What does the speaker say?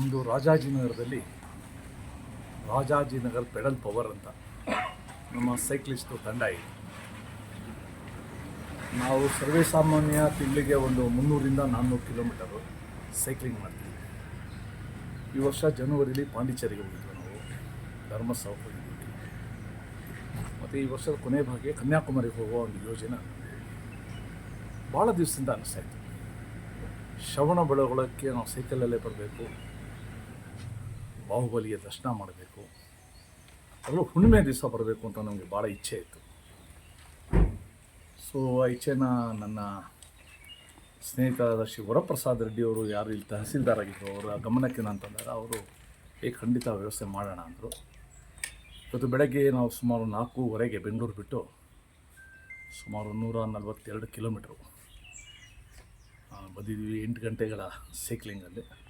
ಒಂದು ರಾಜಾಜಿನಗರದಲ್ಲಿ Rajajinagar pedal power ಅಂತ ನಮ್ಮ ಸೈಕ್ಲಿಸ್ಟು ತಂಡ ಇದೆ. ನಾವು ಸರ್ವೇ ಸಾಮಾನ್ಯ ತಿಂಗಳಿಗೆ ಒಂದು ಮುನ್ನೂರಿಂದ ನಾನ್ನೂರು ಕಿಲೋಮೀಟರು ಸೈಕ್ಲಿಂಗ್ ಮಾಡ್ತೀವಿ. ಈ ವರ್ಷ ಜನವರಿಲಿ ಪಾಂಡಿಚೇರಿಗೆ ಹೋಗಿದ್ವಿ ನಾವು. ಧರ್ಮಸ್ಥಳ ಮತ್ತು ಈ ವರ್ಷದ ಕೊನೆ ಭಾಗ ಕನ್ಯಾಕುಮಾರಿಗೆ ಹೋಗುವ ಒಂದು ಯೋಜನೆ ಭಾಳ ದಿವಸದಿಂದ ಅನಿಸ್ತಾ ಇತ್ತು. ಶ್ರವಣ ಬೆಳಗೊಳಕ್ಕೆ ನಾವು ಸೈಕಲಲ್ಲೇ ಬರಬೇಕು. ಬಾಹುಬಲಿಯ ದರ್ಶನ ಮಾಡಬೇಕು. ಅದರಲ್ಲೂ ಹುಣ್ಣಿಮೆ ದಿವಸ ಬರಬೇಕು ಅಂತ ನಮಗೆ ಭಾಳ ಇಚ್ಛೆ ಇತ್ತು. ಸೊ ಆ ಇಚ್ಛೆನ ನನ್ನ ಸ್ನೇಹಿತರಾದ ಶ್ರೀ ವರಪ್ರಸಾದ್ ರೆಡ್ಡಿಯವರು ಯಾರು ಇಲ್ಲಿ ತಹಸೀಲ್ದಾರ್ ಆಗಿದ್ರು ಅವರ ಗಮನಕ್ಕೆ ಅಂತಂದಾಗ ತಂದಾಗ ಅವರು, ಏ, ಖಂಡಿತ ವ್ಯವಸ್ಥೆ ಮಾಡೋಣ ಅಂದರು. ಇವತ್ತು ಬೆಳಗ್ಗೆ ನಾವು ಸುಮಾರು ನಾಲ್ಕೂವರೆಗೆ ಬೆಂಗಳೂರು ಬಿಟ್ಟು ಸುಮಾರು ನೂರ ನಲವತ್ತೆರಡು ಕಿಲೋಮೀಟ್ರು ಬಂದಿದ್ದೀವಿ ಎಂಟು ಗಂಟೆಗಳ ಸೈಕ್ಲಿಂಗಲ್ಲಿ.